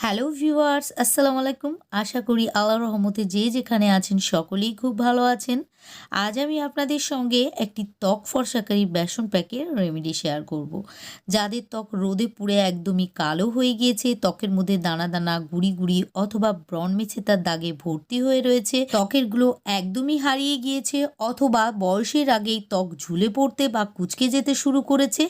Hello viewers আসসালামু আলাইকুম আশা করি আল্লাহর রহমতে যে যেখানে আছেন সকলেই খুব ভালো আছেন। আজ আমি আপনাদের সঙ্গে একটি ত্বক ফর্সাকারী বেসন প্যাকের রেমেডি শেয়ার করব। যাদের ত্বক রোদে পুড়ে একদমই কালো হয়ে গিয়েছে, ত্বকের মধ্যে দানা দানা, গুড়ি গুড়ি অথবা ব্রণ মেছে তার দাগে ভর্তি হয়ে রয়েছে। ত্বকেরগুলো একদমই হারিয়ে গিয়েছে অথবা বয়সের আগেই ত্বক ঝুলে পড়তে বা কুচকে যেতে শুরু করেছে।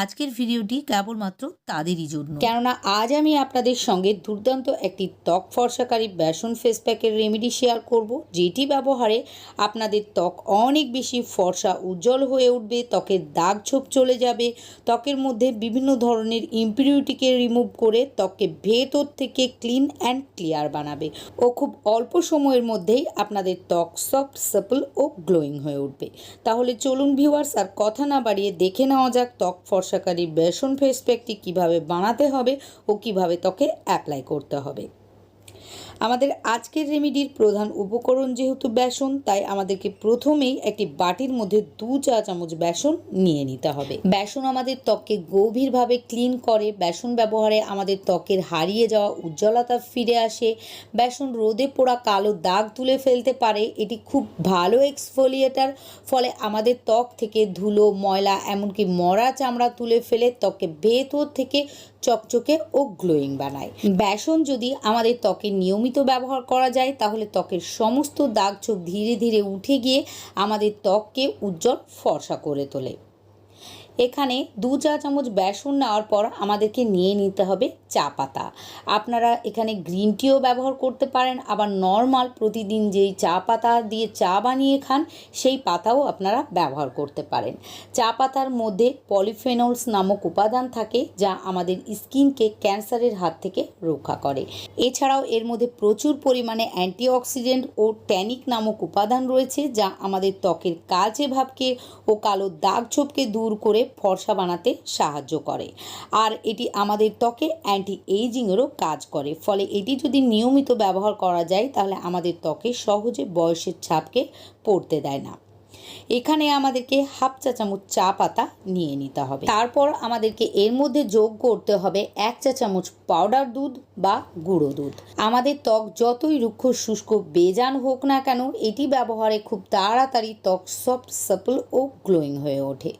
আজকের ভিডিওটি কেবলমাত্র তাদেরই জন্য। কেননা আজ আমি আপনাদের সঙ্গে দুর্দান্ত একটি ত্বক ফর্সাকারী বেসন ফেস প্যাকের রেমেডি শেয়ার করব, যেটি ব্যবহারে আপনাদের ত্বক অনেক বেশি ফর্সা, উজ্জ্বল হয়ে উঠবে, ত্বকের দাগ ছোপ চলে যাবে, ত্বকের মধ্যে বিভিন্ন ধরনের ইম্পিউরিটিকে রিমুভ করে ত্বককে ভেতর থেকে ক্লিন অ্যান্ড ক্লিয়ার বানাবে ও খুব অল্প সময়ের মধ্যেই আপনাদের ত্বক সফট সাপল ও গ্লোয়িং হয়ে উঠবে। তাহলে চলুন ভিউয়ার্স আর কথা না বাড়িয়ে দেখে নেওয়া যাক ত্বক ফর্সাকারী বেসন ফেস প্যাকটি কীভাবে বানাতে হবে ও কীভাবে ত্বকে অ্যাপ্লাই করতে হবে। আমাদের আজকের রেমিডির প্রধান উপকরণ যেহেতু বেসন, তাই আমাদেরকে প্রথমেই একটি বাটির মধ্যে দু চা চামচ বেসন নিয়ে নিতে হবে। বেসন আমাদের ত্বককে গভীরভাবে ক্লিন করে, বেসন ব্যবহারে আমাদের ত্বকের হারিয়ে যাওয়া উজ্জ্বলতা ফিরে আসে, বেসন রোদে পোড়া কালো দাগ তুলে ফেলতে পারে, এটি খুব ভালো এক্সফোলিয়েটার ফলে আমাদের ত্বক থেকে ধুলো, ময়লা, এমনকি মরা চামড়া তুলে ফেলে ত্বককে ভেতর থেকে চকচকে ও গ্লোয়িং বানায়। বেসন যদি আমাদের ত্বকে নিয়মিত ব্যবহার করা যায়, তাহলে ত্বকের সমস্ত দাগ ছোপ ধীরে ধীরে উঠে গিয়ে আমাদের ত্বককে উজ্জ্বল ফর্সা করে তোলে। এখানে দু চা চামচ বেসন নেওয়ার পর আমাদেরকে নিয়ে নিতে হবে চা পাতা। আপনারা এখানে গ্রিন টিও ব্যবহার করতে পারেন, আবার নর্মাল প্রতিদিন যেই চা পাতা দিয়ে চা বানিয়ে খান, সেই পাতাও আপনারা ব্যবহার করতে পারেন। চা পাতার মধ্যে পলিফেনলস নামক উপাদান থাকে, যা আমাদের স্কিনকে ক্যান্সারের হাত থেকে রক্ষা করে। এছাড়াও এর মধ্যে প্রচুর পরিমাণে অ্যান্টিঅক্সিডেন্ট ও ট্যানিক নামক উপাদান রয়েছে, যা আমাদের ত্বকের কালচে ভাবকে ও কালো দাগ ছোপকে দূর করে ফর্সা বানাতে সাহায্য করে। আর এটি আমাদের ত্বকে অ্যান্টি এইজিংয়েরও কাজ করে। ফলে এটি যদি নিয়মিত ব্যবহার করা যায়, তাহলে আমাদের ত্বকে সহজে বয়সের ছাপকে পড়তে দেয় না। এখানে আমাদেরকে হাফ চা চামচ চা পাতা নিয়ে নিতে হবে। তারপর আমাদেরকে এর মধ্যে যোগ করতে হবে এক চা চামচ পাউডার দুধ বা গুঁড়ো দুধ। আমাদের ত্বক যতই রুক্ষ, শুষ্ক, বেজান হোক না কেন, এটি ব্যবহারে খুব তাড়াতাড়ি ত্বক সফট, সাপল ও গ্লোয়িং হয়ে ওঠে।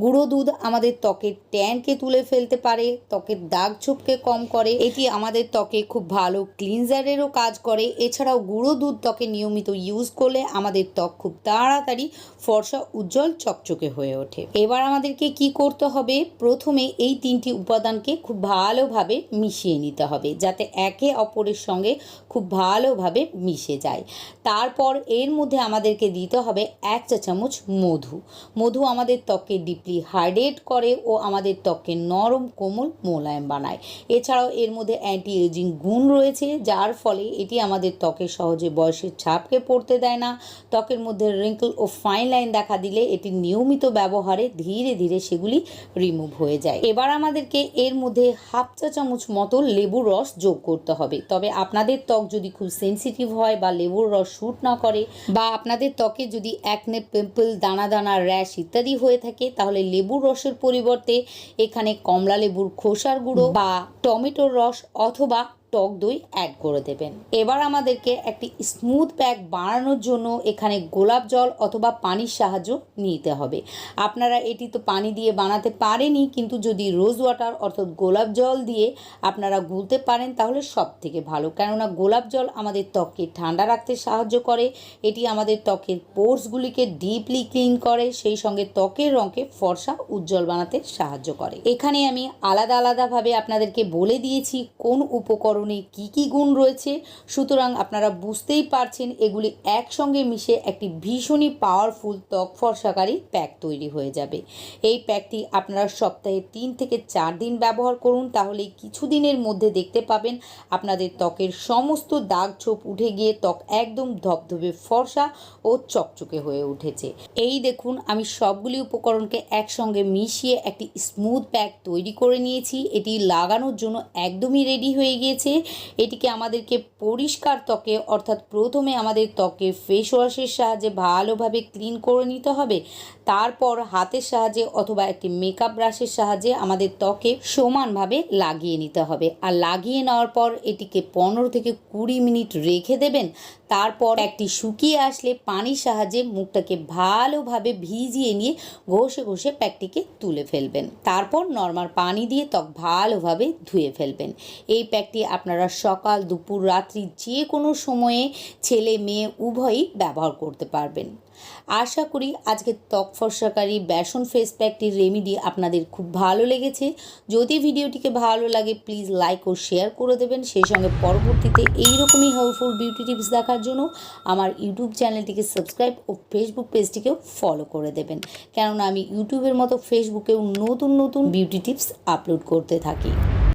গুঁড়ো দুধ আমাদের ত্বকের ট্যানকে তুলে ফেলতে পারে, ত্বকের দাগ ছোপকে কম করে, এটি আমাদের ত্বকে খুব ভালো ক্লিনজারেরও কাজ করে। এছাড়াও গুঁড়ো দুধ ত্বকে নিয়মিত ইউজ করলে আমাদের ত্বক খুব তাড়াতাড়ি ফর্সা, উজ্জ্বল, চকচকে হয়ে ওঠে। এবার আমাদেরকে কি করতে হবে? প্রথমে এই তিনটি উপাদানকে খুব ভালোভাবে মিশিয়ে নিতে হবে। যাতে একে অপরের সঙ্গে খুব ভালোভাবে মিশে যায়। তারপর এর মধ্যে আমাদেরকে দিতে হবে এক চা চামচ মধু। মধু আমাদের ত্বককে ডিপলি হাইড্রেট করে ও আমাদের ত্বককে নরম কোমল মোলায়েম বানায়। এছাড়াও এর মধ্যে অ্যান্টি এজিং গুণ রয়েছে, যার ফলে এটি আমাদের ত্বকের সহজে বয়সের ছাপকে পড়তে দেয় না। ত্বকের মধ্যে রিঙ্কল ও ফাইন লাইন দেখা দিলে এটি নিয়মিত ব্যবহারে ধীরে ধীরে সেগুলি রিমুভ হয়ে যায়। এবার আমাদেরকে এর মধ্যে হাফ চা চামচ মতো লেবুর রস যোগ করতে হবে। তবে আপনাদের ত্বক যদি খুব সেন্সিটিভ হয় বা লেবুর রস শ্যুট না করে বা আপনাদের ত্বকে যদি একনে পিম্পল দানা দানা র্যাশ ইত্যাদি হয়ে থাকে, তাহলে লেবুর রসের পরিবর্তে এখানে কমলা লেবুর খোসার গুঁড়ো বা টমেটোর রস অথবা টক দই অ্যাড করে দেবেন। এবার আমাদেরকে একটি স্মুথ প্যাক বানানোর জন্য এখানে গোলাপ জল অথবা পানির সাহায্য নিতে হবে। আপনারা এটি তো পানি দিয়ে বানাতে পারেনি কিন্তু যদি রোজ ওয়াটার অর্থাৎ গোলাপ জল দিয়ে আপনারা গুলতে পারেন, তাহলে সব থেকে ভালো। কেননা গোলাপ জল আমাদের ত্বককে ঠান্ডা রাখতে সাহায্য করে। এটি আমাদের ত্বকের পোর্সগুলিকে ডিপলি ক্লিন করে, সেই সঙ্গে ত্বকের রঙকে ফর্সা উজ্জ্বল বানাতে সাহায্য করে। এখানে আমি আলাদা আলাদাভাবে আপনাদেরকে বলে দিয়েছি কোন উপকরণ উপকরণে কি কি গুণ রয়েছে? সুতরাং আপনারা বুঝতেই পারছেন এগুলি একসঙ্গে মিশে একটি ভীষণই পাওয়ারফুল ত্বক ফর্সাকারী প্যাক তৈরি হয়ে যাবে। এই প্যাকটি আপনারা সপ্তাহে তিন থেকে চার দিন ব্যবহার করুন, তাহলে কিছুদিনের মধ্যে দেখতে পাবেন আপনাদের ত্বকের সমস্ত দাগ ছোপ উঠে গিয়ে ত্বক একদম ধবধবে ফর্সা ও চকচকে হয়ে উঠেছে। এই দেখুন, আমি সবগুলি উপকরণকে একসঙ্গে মিশিয়ে একটি স্মুথ প্যাক তৈরি করে নিয়েছি। এটি লাগানোর জন্য একদমই রেডি হয়ে গিয়েছে। রয়েছে এটিকে আমাদেরকে পরিষ্কার ত্বকে, অর্থাৎ প্রথমে আমাদের ত্বকে ফেস ওয়াশের সাহায্যে ভালোভাবে ক্লিন করে নিতে হবে। তারপর হাতের সাহায্যে অথবা একটি মেকআপ ব্রাশের সাহায্যে আমাদের ত্বকে সমানভাবে লাগিয়ে নিতে হবে। আর লাগিয়ে নেওয়ার পর এটিকে পনেরো থেকে কুড়ি মিনিট রেখে দেবেন। তারপর একটি শুকিয়ে আসলে পানির সাহায্যে মুখটাকে ভালোভাবে ভিজিয়ে নিয়ে ঘষে ঘষে প্যাকটিকে তুলে ফেলবেন। তারপর নর্মাল পানি দিয়ে ত্বক ভালোভাবে ধুয়ে ফেলবেন। এই প্যাকটি আপনারা সকাল, দুপুর, রাত্রি যে কোনো সময়ে ছেলে, মেয়ে উভয়ই ব্যবহার করতে পারবেন। আশা করি আজকে ত্বক ফর্সাকারী, বেসন ফেস প্যাকটির রেমিডি আপনাদের খুব ভালো লেগেছে। যদি ভিডিওটিকে ভালো লাগে প্লিজ লাইক ও শেয়ার করে দেবেন। সেই সঙ্গে পরবর্তীতে এইরকমই হেল্পফুল বিউটি টিপস দেখার জন্য আমার ইউটিউব চ্যানেলটিকে সাবস্ক্রাইব ও ফেসবুক পেজটিকেও ফলো করে দেবেন। কেননা আমি ইউটিউবের মতো ফেসবুকেও নতুন নতুন বিউটি টিপস আপলোড করতে থাকি।